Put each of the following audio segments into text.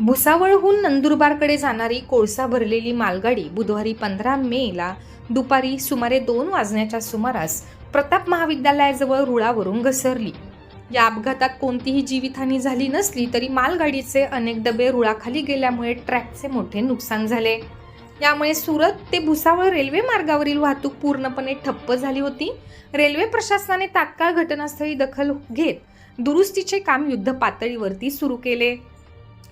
भुसावळहून नंदुरबारकडे जाणारी कोळसा भरलेली मालगाडी बुधवारी पंधरा मेला दुपारी सुमारे दोन वाजण्याच्या सुमारास प्रताप महाविद्यालयाजवळ रुळावरून घसरली. या अपघातात कोणतीही जीवितहानी झाली नसली तरी मालगाडीचे अनेक डबे रुळाखाली गेल्यामुळे ट्रॅकचे मोठे नुकसान झाले. यामुळे सुरत ते भुसावळ रेल्वे मार्गावरील वाहतूक पूर्णपणे ठप्प झाली होती. रेल्वे प्रशासनाने तात्काळ घटनास्थळी दखल घेत दुरुस्तीचे काम युद्ध पातळीवरती सुरू केले.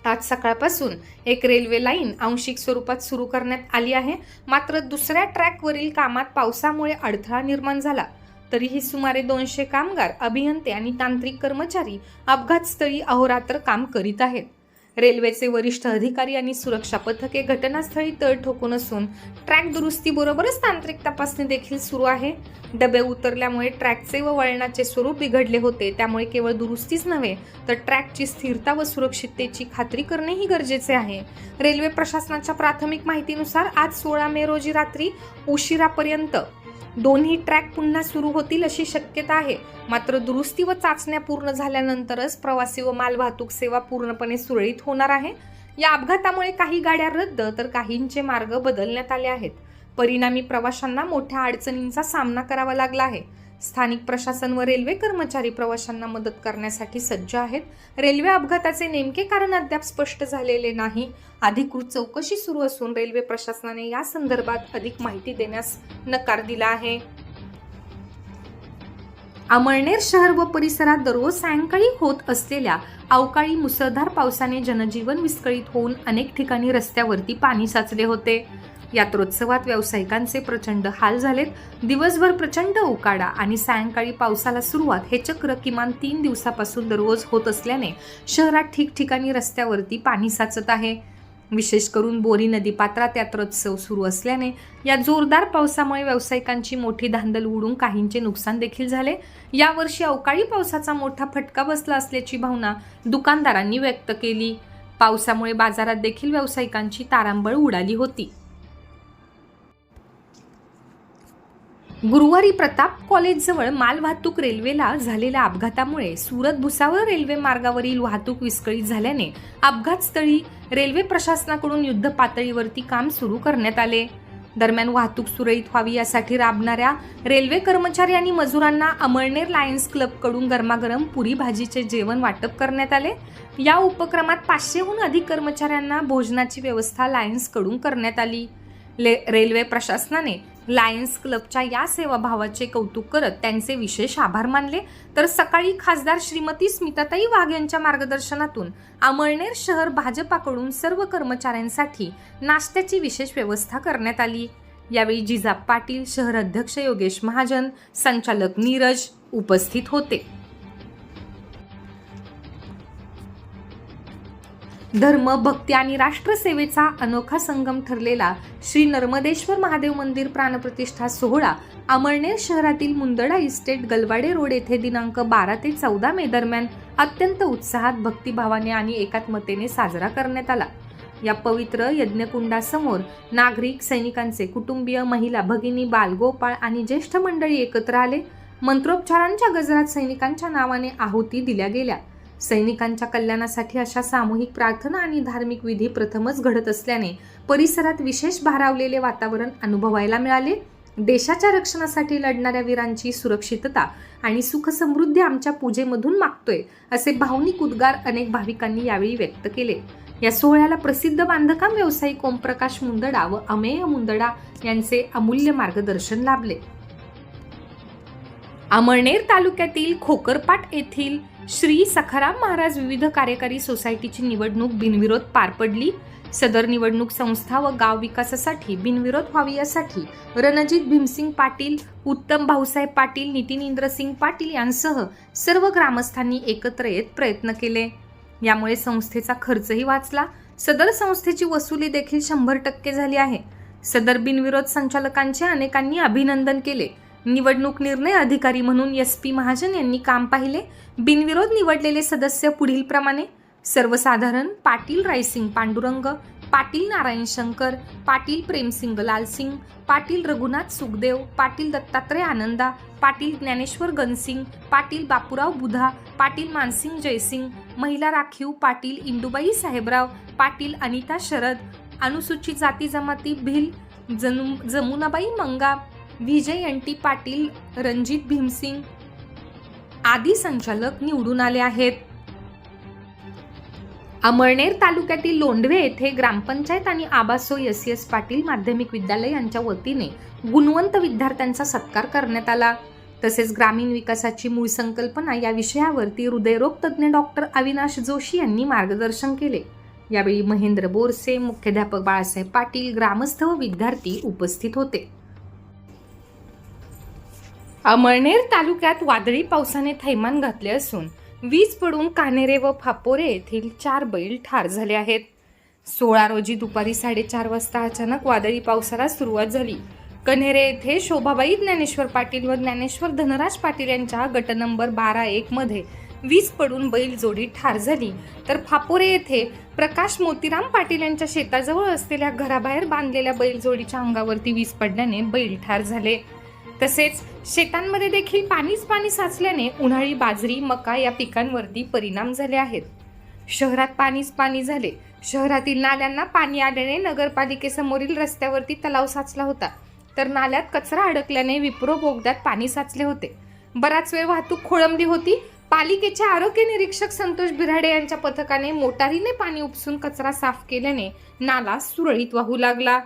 आज सकाळपासून एक रेल्वे लाईन आंशिक स्वरूपात सुरू करण्यात आली आहे. मात्र दुसऱ्या ट्रॅकवरील कामात पावसामुळे अडथळा निर्माण झाला. तरीही सुमारे दोनशे कामगार अभियंते आणि तांत्रिक कर्मचारी अपघातस्थळी अहोरात्र काम करीत आहेत. रेल्वेचे वरिष्ठ अधिकारी आणि सुरक्षा पथके घटनास्थळी तळ ठोकून असून ट्रॅक दुरुस्तीबरोबरच तांत्रिक तपासणी देखील सुरू आहे. डबे उतरल्यामुळे ट्रॅकचे व वळणाचे स्वरूप बिघडले होते त्यामुळे केवळ दुरुस्तीच नव्हे तर ट्रॅकची स्थिरता व सुरक्षिततेची खात्री करणेही गरजेचे आहे. रेल्वे प्रशासनाच्या प्राथमिक माहितीनुसार आज सोळा मे रोजी रात्री उशिरापर्यंत दोन्ही ट्रॅक पुन्हा सुरू होतील अशी शक्यता आहे. मात्र दुरुस्ती व चाचण्या पूर्ण झाल्यानंतरच प्रवासी व मालवाहतूक सेवा पूर्णपणे सुरळीत होणार आहे. या अपघातामुळे काही गाड्या रद्द तर काहींचे मार्ग बदलण्यात आले आहेत. परिणामी प्रवाशांना मोठ्या अडचणींचा सामना करावा लागला आहे. स्थानिक प्रशासन व रेल्वे कर्मचारी प्रवाशांना मदत करण्यासाठी सज्ज आहेत. रेल्वे अपघाताचे नेमके कारण अद्याप स्पष्ट झालेले नाही. अधिकृत चौकशी सुरू असून रेल्वे प्रशासनाने या संदर्भात अधिक माहिती देण्यास नकार दिला आहे. अमळनेर शहर व परिसरात दररोज सायंकाळी होत असलेल्या अवकाळी मुसळधार पावसाने जनजीवन विस्कळीत होऊन अनेक ठिकाणी रस्त्यावरती पाणी साचले होते. यात्रोत्सवात व्यावसायिकांचे प्रचंड हाल झालेत. दिवसभर प्रचंड उकाडा आणि सायंकाळी पावसाला सुरुवात हे चक्र किमान तीन दिवसापासून दररोज होत असल्याने शहरात ठिकठिकाणी रस्त्यावरती पाणी साचत आहे. विशेष करून बोरी नदी पात्रात यात्रोत्सव सुरू असल्याने या जोरदार पावसामुळे व्यावसायिकांची मोठी धांदल उडून काहींचे नुकसान देखील झाले. यावर्षी अवकाळी पावसाचा मोठा फटका बसला असल्याची भावना दुकानदारांनी व्यक्त केली. पावसामुळे बाजारात देखील व्यावसायिकांची तारांबळ उडाली होती. गुरुवारी प्रताप कॉलेजजवळ मालवाहतूक रेल्वेला झालेल्या अपघातामुळे सुरत भुसावळ रेल्वे मार्गावरील वाहतूक विस्कळीत झाल्याने अपघातस्थळी रेल्वे प्रशासनाकडून युद्ध पातळीवरती काम सुरू करण्यात आले. दरम्यान वाहतूक सुरळीत व्हावी यासाठी राबणाऱ्या रेल्वे कर्मचारी आणि मजुरांना अमळनेर लायन्स क्लबकडून गरमागरम पुरी भाजीचे जेवण वाटप करण्यात आले. या उपक्रमात पाचशेहून अधिक कर्मचाऱ्यांना भोजनाची व्यवस्था लायन्सकडून करण्यात आली. ले रेल्वे प्रशासनाने लायन्स क्लबच्या या सेवाभावाचे कौतुक करत त्यांचे विशेष आभार मानले. तर सकाळी खासदार श्रीमती स्मिताताई वाघ यांच्या मार्गदर्शनातून अमळनेर शहर भाजपाकडून सर्व कर्मचाऱ्यांसाठी नाश्त्याची विशेष व्यवस्था करण्यात आली. यावेळी जिजाब पाटील शहर अध्यक्ष योगेश महाजन संचालक नीरज उपस्थित होते. धर्म भक्ती आणि राष्ट्रसेवेचा अनोखा संगम ठरलेला श्री नर्मदेश्वर महादेव मंदिर प्राणप्रतिष्ठा सोहळा अमळनेर शहरातील मुंदडा इस्टेट गलवाडे रोड येथे दिनांक बारा ते चौदा मे दरम्यान अत्यंत उत्साहात भक्तिभावाने आणि एकात्मतेने साजरा करण्यात आला. या पवित्र यज्ञकुंडासमोर नागरिक सैनिकांचे कुटुंबीय महिला भगिनी बालगोपाळ आणि ज्येष्ठ मंडळी एकत्र आले. मंत्रोपचारांच्या गजरात सैनिकांच्या नावाने आहुती दिल्या गेल्या. सैनिकांच्या कल्याणासाठी अशा सामूहिक प्रार्थना आणि धार्मिक विधी प्रथमच घडत असल्याने परिसरात विशेष भारावलेले वातावरण अनुभवायला मिळाले. देशाच्या रक्षणासाठी लढणाऱ्या वीरांची सुरक्षितता आणि सुखसमृद्धी आमच्या पूजेमधून मागतोय असे भावनिक उद्गार अनेक भाविकांनी यावेळी व्यक्त केले. या सोहळ्याला प्रसिद्ध बांधकाम व्यावसायिक ओमप्रकाश मुंदडा व अमेय मुंदडा यांचे अमूल्य मार्गदर्शन लाभले. अमळनेर तालुक्यातील खोकरपाट येथील श्री सखाराम महाराज विविध कार्यकारी सोसायटीची निवडणूक बिनविरोध पार पडली. सदर निवडणूक संस्था व गाव विकासासाठी बिनविरोध व्हावी यासाठी रणजित भीमसिंग पाटील उत्तम भाऊसाहेब पाटील नितीन इंद्रसिंग पाटील यांसह सर्व ग्रामस्थांनी एकत्र येत प्रयत्न केले. यामुळे संस्थेचा खर्चही वाचला. सदर संस्थेची वसुली देखील शंभर टक्के झाली आहे. सदर बिनविरोध संचालकांचे अनेकांनी अभिनंदन केले. निवडणूक निर्णय अधिकारी म्हणून एस पी महाजन यांनी काम पाहिले. बिनविरोध निवडलेले सदस्य पुढीलप्रमाणे सर्वसाधारण पाटील रायसिंग पांडुरंग पाटील नारायण शंकर पाटील प्रेमसिंग लालसिंग पाटील रघुनाथ सुखदेव पाटील दत्तात्रय आनंदा पाटील ज्ञानेश्वर गनसिंग पाटील बापूराव बुधा पाटील मानसिंग जयसिंग महिला राखीव पाटील इंदुबाई साहेबराव पाटील अनिता शरद अनुसूचित जाती जमाती भिल जनु जमुनाबाई मंगा विजय एन पाटील रणजित भीमसिंग आदी संचालक निवडून आले आहेत. अमळनेर तालुक्यातील लोंढवे येथे ग्रामपंचायत आणि आबासो एस एस पाटील माध्यमिक विद्यालय यांच्या वतीने गुणवंत विद्यार्थ्यांचा सत्कार करण्यात आला. तसेच ग्रामीण विकासाची मूळ संकल्पना या विषयावरती हृदयरोग तज्ज्ञ डॉक्टर अविनाश जोशी यांनी मार्गदर्शन केले. यावेळी महेंद्र बोरसे मुख्याध्यापक बाळासाहेब पाटील ग्रामस्थ व विद्यार्थी उपस्थित होते. अमळनेर तालुक्यात वादळी पावसाने थैमान घातले असून वीज पडून कानेरे व फापोरे येथील चार बैल ठार झाले आहेत. सोळा रोजी दुपारी साडेचार वाजता अचानक वादळी पावसाला सुरुवात झाली. कन्हेरे येथे शोभाबाई ज्ञानेश्वर पाटील व ज्ञानेश्वर धनराज पाटील यांच्या गट नंबर बारा एक मध्ये वीज पडून बैल जोडी ठार झाली. तर फापोरे येथे प्रकाश मोतीराम पाटील यांच्या शेताजवळ असलेल्या घराबाहेर बांधलेल्या बैलजोडीच्या अंगावरती वीज पडल्याने बैल ठार झाले. तसेच शेतांमध्ये देखील पाणीच पाणी साचल्याने उन्हाळी बाजरी मका या पिकांवरती परिणाम झाले आहेत. शहरात पाणीच पाणी झाले. शहरातील नाल्यांना पाणी आल्याने नगरपालिकेसमोरील रस्त्यावरती तलाव साचला होता. तर नाल्यात कचरा अडकल्याने विप्रो बोगद्यात पाणी साचले होते. बराच वेळ वाहतूक खोळंबली होती. पालिकेचे आरोग्य निरीक्षक संतोष बिराडे यांच्या पथकाने मोटारीने पाणी उपसून कचरा साफ केल्याने नाला सुरळीत वाहू लागला.